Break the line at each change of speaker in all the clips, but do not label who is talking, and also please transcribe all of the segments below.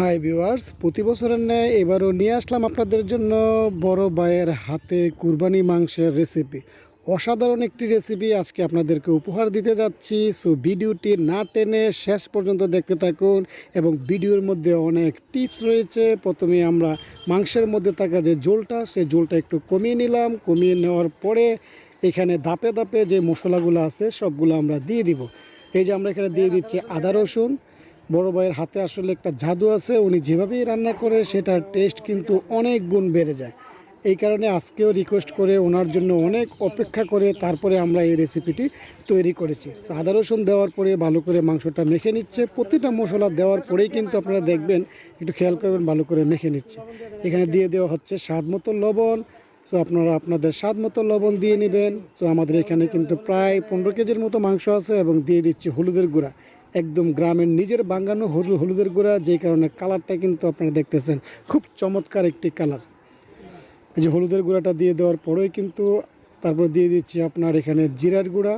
Hi viewers, প্রতি বছরের ন্যায় এবারও নিয়ে আসলাম আপনাদের জন্য বড় ভাইয়ের হাতে কুরবানি মাংসের রেসিপি অসাধারণ একটি রেসিপি আজকে আপনাদেরকে উপহার দিতে যাচ্ছি। সো ভিডিওটি না টেনে শেষ পর্যন্ত দেখতে থাকুন এবং ভিডিওর মধ্যে অনেক টিপস রয়েছে। প্রথমে আমরা মাংসের মধ্যে থাকা যে ঝোলটা সেই ঝোলটা একটু কমিয়ে নিলাম। কমিয়ে নেওয়ার পরে এখানে ধাপে ধাপে যে মশলাগুলো আছে, সবগুলো আমরা দিয়ে দিব। এই যে আমরা এখানে দিয়ে দিচ্ছি আদা রসুন বড় ভাইয়ের হাতে আসলে একটা জাদু আছে, উনি যেভাবেই রান্না করে সেটার টেস্ট কিন্তু অনেক গুণ বেড়ে যায়। এই কারণে আজকেও রিকোয়েস্ট করে ওনার জন্য অনেক অপেক্ষা করে তারপরে আমরা এই রেসিপিটি তৈরি করেছি। আদা রসুন দেওয়ার পরে ভালো করে মাংসটা মেখে নিচ্ছে। প্রতিটা মশলা দেওয়ার পরেই কিন্তু আপনারা দেখবেন, একটু খেয়াল করবেন, ভালো করে মেখে নিচ্ছে। এখানে দিয়ে দেওয়া হচ্ছে স্বাদ মতো লবণ। তো আপনারা আপনাদের স্বাদ মতো লবণ দিয়ে নেবেন। তো আমাদের এখানে কিন্তু প্রায় পনেরো কেজির মতো মাংস আছে এবং দিয়ে দিচ্ছি হলুদের গুঁড়া। একদম গ্রামের নিজের বাঙ্গানো হলু হলুদের গোড়া যেই কারণে কালারটা কিন্তু আপনারা দেখতেছেন। খুব চমৎকার একটি কালার। এই যে হলুদের গুঁড়াটা দিয়ে দেওয়ার পরেই কিন্তু তারপর দিয়ে দিচ্ছি আপনার এখানে জিরার গুঁড়া।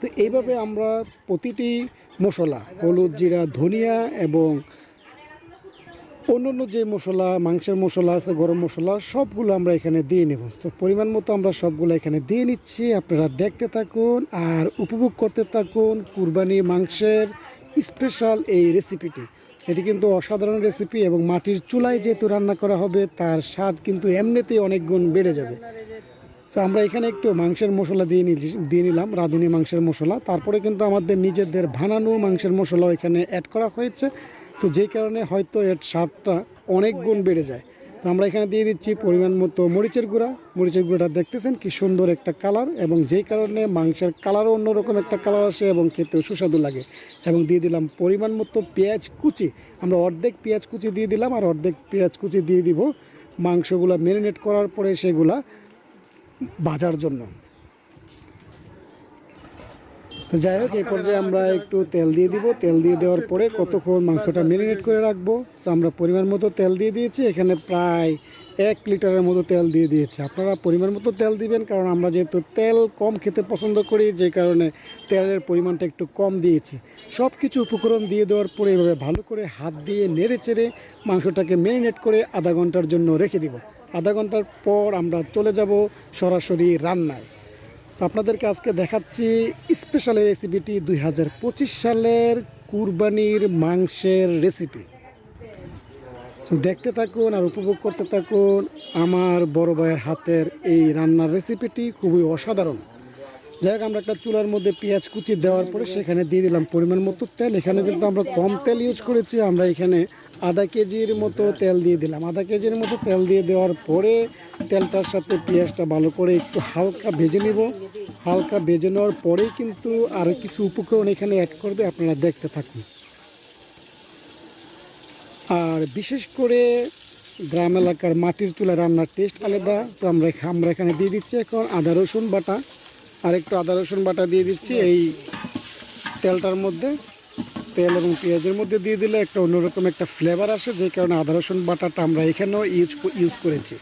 তো এইভাবে আমরা প্রতিটি মশলা, হলুদ, জিরা, ধনিয়া এবং অন্যান্য যে মশলা, মাংসের মশলা আছে, গরম মশলা, সবগুলো আমরা এখানে দিয়ে নেব। তো পরিমাণ মতো আমরা সবগুলো এখানে দিয়ে নিচ্ছি। আপনারা দেখতে থাকুন আর উপভোগ করতে থাকুন কুরবানি মাংসের স্পেশাল এই রেসিপিটি এটি কিন্তু অসাধারণ রেসিপি এবং মাটির চুলায় যেহেতু রান্না করা হবে, তার স্বাদ কিন্তু এমনিতেই অনেক গুণ বেড়ে যাবে। তো আমরা এখানে একটু মাংসের মশলা দিয়ে দিয়ে নিলাম, রাঁধুনি মাংসের মশলা। তারপরে কিন্তু আমাদের নিজেদের ভানানো মাংসের মশলাও এখানে অ্যাড করা হয়েছে। তো যেই কারণে হয়তো এর স্বাদটা অনেক গুণ বেড়ে যায়। তো আমরা এখানে দিয়ে দিচ্ছি পরিমাণ মতো মরিচের গুঁড়া। মরিচের গুঁড়াটা দেখতেছেন কি সুন্দর একটা কালার এবং যেই কারণে মাংসের কালারও অন্যরকম একটা কালার আসে এবং খেতেও সুস্বাদু লাগে। এবং দিয়ে দিলাম পরিমাণ মতো পেঁয়াজ কুচি। আমরা অর্ধেক পেঁয়াজ কুচি দিয়ে দিলাম আর অর্ধেক পেঁয়াজ কুচি দিয়ে দিব। মাংসগুলো ম্যারিনেট করার পরে সেগুলা ভাজার জন্য। যাই হোক, এই পর্যায়ে আমরা একটু তেল দিয়ে দিব। তেল দিয়ে দেওয়ার পরে কতক্ষণ মাংসটা ম্যারিনেট করে রাখব? তো আমরা পরিমাণ মতো তেল দিয়ে দিয়েছি। এখানে প্রায় এক লিটারের মতো তেল দিয়ে দিয়েছি। আপনারা পরিমাণ মতো তেল দিবেন, কারণ আমরা যেহেতু তেল কম খেতে পছন্দ করি, যে কারণে তেলের পরিমাণটা একটু কম দিয়েছি। সব কিছু উপকরণ দিয়ে দেওয়ার পরে এভাবে ভালো করে হাত দিয়ে নেড়ে চেড়ে মাংসটাকে ম্যারিনেট করে আধা ঘণ্টার জন্য রেখে দিব। আধা ঘণ্টার পর আমরা চলে যাব সরাসরি রান্নায়। আপনাদেরকে আজকে দেখাচ্ছি স্পেশাল রেসিপিটি দুই হাজার পঁচিশ সালের কুরবানির মাংসের রেসিপি তো দেখতে থাকুন আর উপভোগ করতে থাকুন। আমার বড় ভাইয়ের হাতের এই রান্নার রেসিপিটি খুবই অসাধারণ। যাই আমরা একটা চুলার মধ্যে পেঁয়াজ কুচি দেওয়ার পরে সেখানে দিয়ে দিলাম পরিমাণ মতো তেল। এখানে কিন্তু আমরা কম তেল ইউজ করেছি, আমরা এখানে আধা কেজির মতো তেল দিয়ে দিলাম। আধা কেজির মতো তেল দিয়ে দেওয়ার পরে তেলটার সাথে পেঁয়াজটা ভালো করে একটু হালকা ভেজে নিব। হালকা ভেজে নেওয়ার পরেই কিন্তু আরও কিছু উপকরণ এখানে অ্যাড করবে, আপনারা দেখতে থাকুন। আর বিশেষ করে গ্রাম এলাকার মাটির চুলা রান্নার টেস্ট আলাদা। তো আমরা আমরা এখানে দিয়ে দিচ্ছি এখন আদা, রসুন বাটা। আর একটু আদা, রসুন বাটা দিয়ে দিচ্ছি। এই তেলটার মধ্যে, তেল এবং পেঁয়াজের মধ্যে দিয়ে দিলে একটা অন্যরকম একটা ফ্লেভার আসে, যে কারণে আদা, রসুন বাটাটা আমরা এখানেও ইউজ ইউজ করেছি।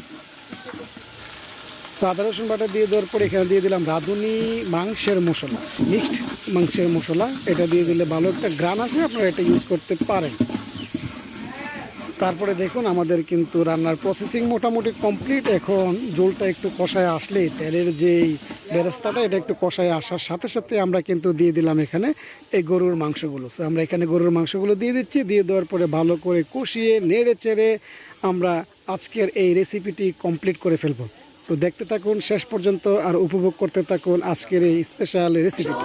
তো আদা, রসুন বাটা দিয়ে দেওয়ার পরে এখানে দিয়ে দিলাম রাঁধুনি মাংসের মশলা মিক্সড মাংসের মশলা। এটা দিয়ে দিলে ভালো একটা গ্রান আসে আপনারা এটা ইউজ করতে পারেন। তারপরে দেখুন, আমাদের কিন্তু রান্নার প্রসেসিং মোটামুটি কমপ্লিট এখন ঝোলটা একটু কষায় আসলেই তেলের যেই বেরেস্তাটা, এটা একটু কষায় আসার সাথে সাথে আমরা কিন্তু দিয়ে দিলাম এখানে এই গরুর মাংসগুলো। তো আমরা এখানে গরুর মাংসগুলো দিয়ে দিচ্ছি, দিয়ে দেওয়ার পরে ভালো করে কষিয়ে, নেড়ে চেড়ে আমরা আজকের এই রেসিপিটি কমপ্লিট করে ফেলব। তো দেখতে থাকুন, শেষ পর্যন্ত আর উপভোগ করতে থাকুন আজকের এই স্পেশাল রেসিপিটি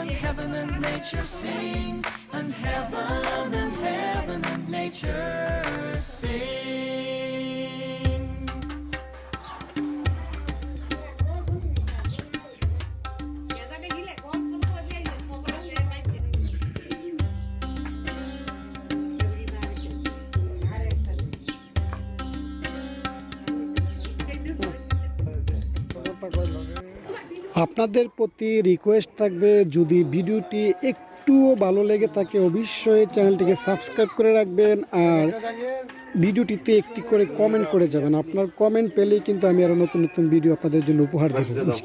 and heaven and nature sing, and heaven and heaven and nature sing. Pagod lang.
আপনাদের প্রতি রিকোয়েস্ট থাকবে, যদি ভিডিওটি একটুও ভালো লেগে থাকে, অবশ্যই চ্যানেলটিকে সাবস্ক্রাইব করে রাখবেন আর ভিডিওটিতে একটি করে কমেন্ট করে যাবেন। আপনার কমেন্ট পেলেই কিন্তু আমি আরও নতুন নতুন ভিডিও আপনাদের জন্য উপহার দেবো।